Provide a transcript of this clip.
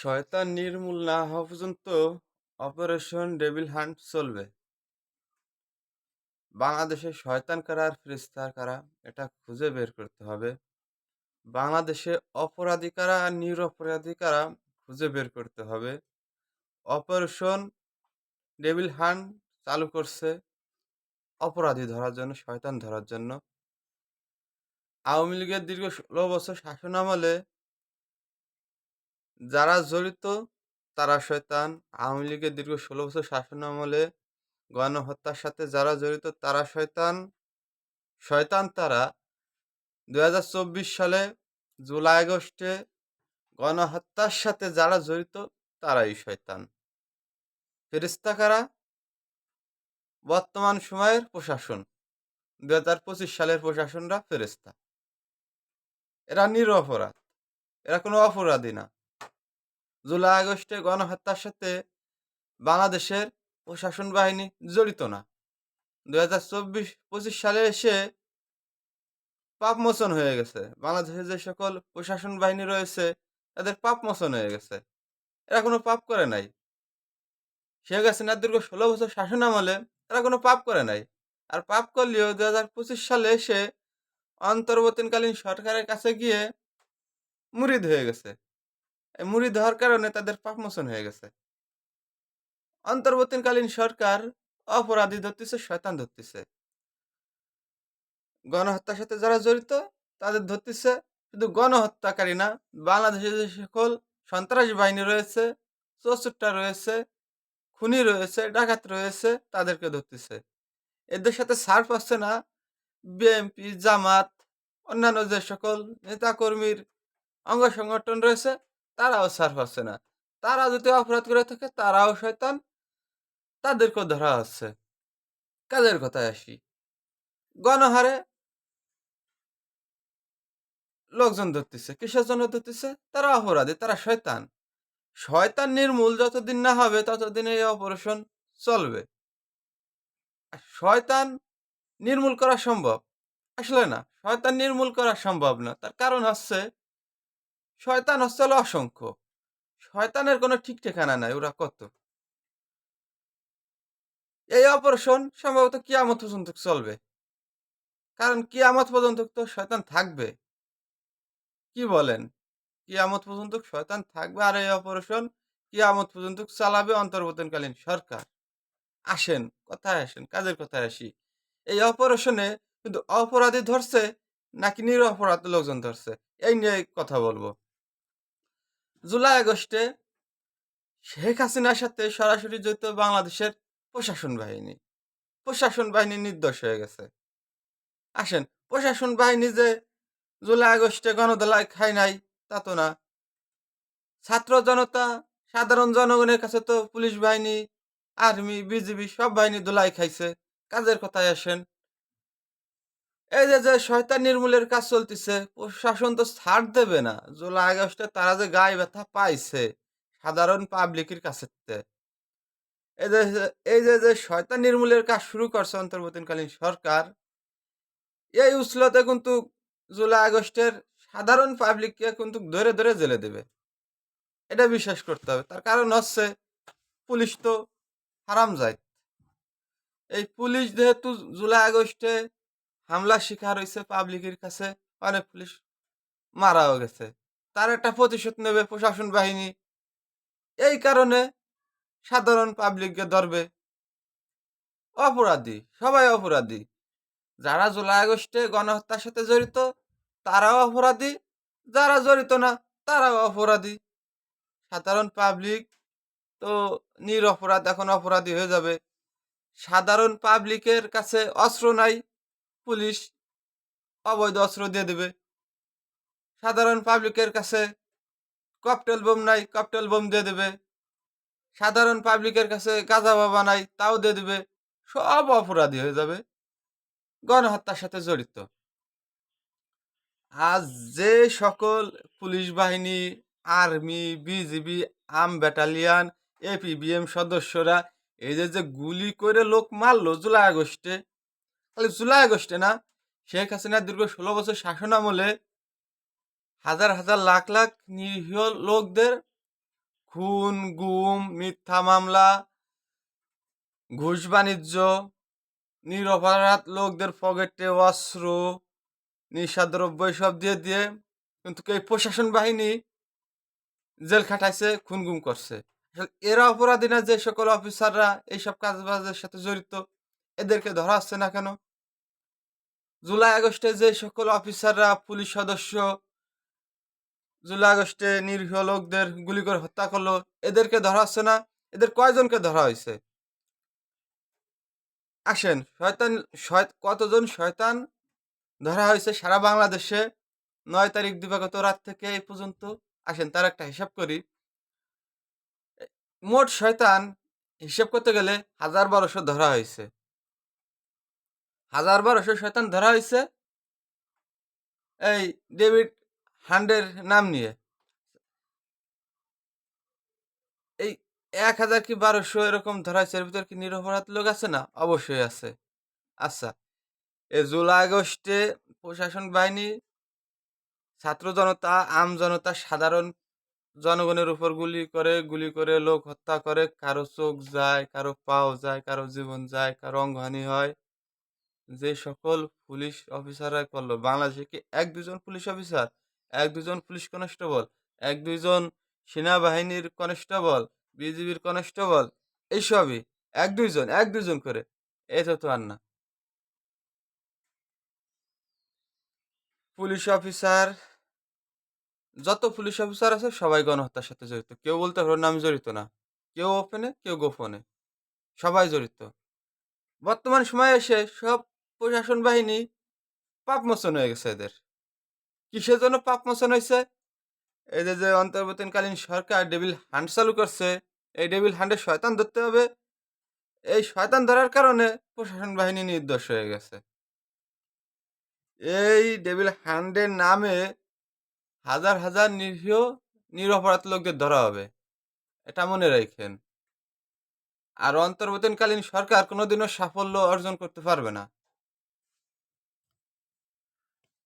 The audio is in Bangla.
শয়তান নির্মূল না হওয়া পর্যন্ত অপারেশন ডেভিল হান্ট চলবে। বাংলাদেশে শয়তান কারা আর কারা এটা খুঁজে বের করতে হবে। বাংলাদেশে অপরাধী কারা আর নিরপরাধী কারা খুঁজে বের করতে হবে। অপারেশন ডেভিল হান্ট চালু করছে অপরাধী ধরার জন্য, শয়তান ধরার জন্য। আওয়ামী লীগের দীর্ঘ ১৬ বছর শাসনামলে যারা জড়িত, তারা শয়তান। আওয়ামী লীগের দীর্ঘ ১৬ বছর শাসন আমলে গণহত্যার সাথে যারা জড়িত, তারা শয়তান। শয়তান তারা ২০২৪ সালে জুলাই আগস্টে গণহত্যার সাথে যারা জড়িত, তারাই শয়তান। ফেরেশতা কারা? বর্তমান সময়ের প্রশাসন। ২০২৫ সালের প্রশাসনরা ফেরেশতা। এরা নিরপরাধ। এরা কোনো অপরাধী না। জুলাই আগস্টে গণহত্যার সাথে বাংলাদেশের প্রশাসন বাহিনী জড়িত না। ২০২৪-২৫ সালে এসে পাপমোচন হয়ে গেছে। বাংলাদেশে যে সকল প্রশাসন বাহিনী রয়েছে, তাদের পাপমোচন হয়ে গেছে। এরা কোনো পাপ করে নাই। শেখ হাসিনার দীর্ঘ ১৬ বছর শাসন আমলে এরা কোনো পাপ করে নাই। আর পাপ করলেও ২০২৫ সালে এসে অন্তর্বর্তীকালীন সরকারের কাছে গিয়ে মুরিদ হয়ে গেছে। এই মুরিদ হওয়ার কারণে তাদের পাপমোচন হয়ে গেছে। অন্তর্বর্তীকালীন সরকার অপরাধী ধরতেছে, শয়তান ধরতেছে। গণহত্যার সাথে যারা জড়িত তাদের ধরতেছে শুধু গণহত্যাকারী না, বাংলাদেশে যে সকল সন্ত্রাসী বাহিনী রয়েছে, চোরচুট্টা রয়েছে, খুনি রয়েছে, ডাকাত রয়েছে তাদেরকে ধরতেছে। এদের সাথে ছাড় পাচ্ছে না বিএনপি, জামাত, অন্যান্য যে সকল নেতাকর্মীর অঙ্গ সংগঠন রয়েছে তারাও ছাড় পাচ্ছে না। তারা যদি অপরাধ করে থাকে তারাও শয়তান, তাদেরকেও ধরা হচ্ছে। কাজের কথায় আসি। গণহারে লোকজন ধরতেছে। কিসের জন্য ধরতেছে? তারা অপরাধী, তারা শয়তান। শয়তান নির্মূল যতদিন না হবে ততদিন এই অপারেশন চলবে। শয়তান নির্মূল করা সম্ভব? আসলে না। শয়তান নির্মূল করা সম্ভব না। তার কারণ হচ্ছে শয়তান হচ্ছে হলো অসংখ্য। শয়তানের কোনো ঠিক ঠিকানা নাই ওরা কত। এই অপারেশন সম্ভবত কিয়ামত পর্যন্ত চলবে। কারণ কিয়ামত পর্যন্ত তো শয়তান থাকবে। কি বলেন? কিয়ামত পর্যন্ত শয়তান থাকবে আর এই অপারেশন কিয়ামত পর্যন্ত চালাবে অন্তর্বর্তীকালীন সরকার। আসেন, কথায় আসেন, কাজের কথায় আসি। এই অপারেশনে কিন্তু অপরাধী ধরছে নাকি নিরপরাধ লোকজন ধরছে? এই নিয়ে কথা বলব। জুলাই আগস্টে শেখ হাসিনার সাথে সরাসরি জড়িত বাংলাদেশের প্রশাসন বাহিনী। প্রশাসন বাহিনী নির্দোষ হয়ে গেছে। আসেন, প্রশাসন বাহিনী যে জুলাই আগস্টে গণধোলাই খায় নাই তা তো না। ছাত্র জনতা, সাধারণ জনগণের কাছে তো পুলিশ বাহিনী, আর্মি, বিজিবি সব বাহিনী ধোলাই খাইছে। কাজের কথায় আসেন। এই যে, যে শয়তান নির্মূলের কাজ চলতেছে, প্রশাসন তো ছাড় দেবে না। জুলাই আগস্টে তারা যে গায়ে ব্যথা পাইছে সাধারণ পাবলিকের কাছেতে। এই যে, এই যে, যে শয়তান নির্মূলের কাজ শুরু করছে অন্তর্বর্তীকালীন সরকার, এই উসলতে কিন্তু জুলাই আগস্টের সাধারণ পাবলিককে কিন্তু ধরে, ধরে জেলে দেবে। এটা বিশ্বাস করতে হবে। তার কারণ হচ্ছে পুলিশ তো হারাম যায় এই পুলিশ যেহেতু জুলাই আগস্টে হামলার শিকার হইছে পাবলিকের কাছে, অনেক পুলিশ মারাও গেছে। তার একটা প্রতিশোধ নেবে প্রশাসন বাহিনী। এই কারণে সাধারণ পাবলিককে ধরবে। অপরাধী, সবাই অপরাধী। যারা জুলাই আগস্টে গণহত্যার সাথে জড়িত তারাও অপরাধী, যারা জড়িত না তারাও অপরাধী। সাধারণ পাবলিক তো নিরপরাধ এখন অপরাধী হয়ে যাবে। সাধারণ পাবলিকের কাছে অস্ত্র নাই, পুলিশ অবৈধ অস্ত্র দিয়ে দেবে। সাধারণ পাবলিকের কাছে কপটেল বোম নাই, কপটেল বোম দিয়ে দেবে। সাধারণ পাবলিকের কাছে গাঁজা বাবা নাই, তাও দিয়ে দেবে। সব অপরাধী হয়ে যাবে। গণহত্যার সাথে জড়িত। আজ যে সকল পুলিশ বাহিনী, army, BGB, arm battalion, APBM সদস্যরা এই যে গুলি করে লোক মারলো জুলাই আগস্টে, খালি জুলাই আগস্টে না, শেখ হাসিনার দীর্ঘ ১৬ বছর শাসন আমলে হাজার, হাজার লাখ, লাখ নিরীহ লোকদের খুন, গুম, মিথ্যা মামলা, ঘুষ বাণিজ্য, নিরপরাধ লোকদের পকেটে অস্ত্র, নিশাদ্রব্য এসব দিয়ে দিয়ে কিন্তু এই প্রশাসন বাহিনী জেল খাটাইছে খুন গুম করছে। আসলে এরা অপরাধী না যে সকল অফিসাররা এইসব কাজবাজের সাথে জড়িত এদেরকে ধরা হচ্ছে না কেন? জুলাই আগস্টে যে সকল অফিসাররা, পুলিশ সদস্য জুলাই আগস্টে নিরীহ লোকদের গুলি করে হত্যা করল, এদেরকে ধরা হচ্ছে না, এদের কয়জনকে ধরা হয়েছে? আসেন, শয়তান, শয়- কতজন শয়তান ধরা হয়েছে সারা বাংলাদেশে? নয় তারিখ দিবাগত রাত থেকে এই পর্যন্ত, আসেন তার একটা হিসাব করি। মোট শয়তান হিসাব করতে গেলে হাজার বারোশো ধরা হয়েছে। হাজার বারোশো শয়তান ধরা হয়েছে এই ডেভিড হান্ডের নাম নিয়ে। এই এক হাজার কি বারোশো এরকম ধরা হয়েছে এর ভিতর কি নিরপরাধ লোক আছে না? অবশ্যই আছে। আচ্ছা এই জুলাই আগস্টে প্রশাসন বাহিনী, ছাত্র জনতা, আম জনতা, সাধারণ জনগণের উপর গুলি করে গুলি করে লোক হত্যা করে। কারও চোখ যায়, কারও পাও যায়, কারও জীবন যায়, কারও অঙ্গহানি হয়। যে সকল পুলিশ অফিসাররা করল বাংলাদেশে কি এক দুজন পুলিশ অফিসার? এক দুজন পুলিশ কনস্টেবল? এক দুইজন সেনাবাহিনীর কনস্টেবল? বিজিবির কনস্টেবল? এইসবই। এক দুইজন এক দুইজন করে। এই তো আর না। পুলিশ অফিসার, যত পুলিশ অফিসার আছে সবাই গণহত্যার সাথে জড়িত। কেউ বলতে পারবে না, আমি জড়িত না। কেউ ওপেনে কেউ গোপনে। সবাই জড়িত। বর্তমান সময়ে এসে সব প্রশাসন বাহিনী পাপমোচন হয়ে গেছে এদের। কিসের জন্য পাপমোচন হয়েছে? এদের যে অন্তর্বর্তীকালীন সরকার ডেবিল হান্ড চালু করছে, এই ডেবিল হান্ডে শয়তান ধরতে হবে। এই শয়তান ধরার কারণে প্রশাসন বাহিনী নির্দোষ হয়ে গেছে। এই ডেভিল হান্ডের নামে হাজার হাজার নিরীহ, নিরপরাধ লোকদের ধরা হবে। এটা মনে রাখেন। আর অন্তর্বর্তীকালীন সরকার কোনোদিনও সাফল্য অর্জন করতে পারবে না।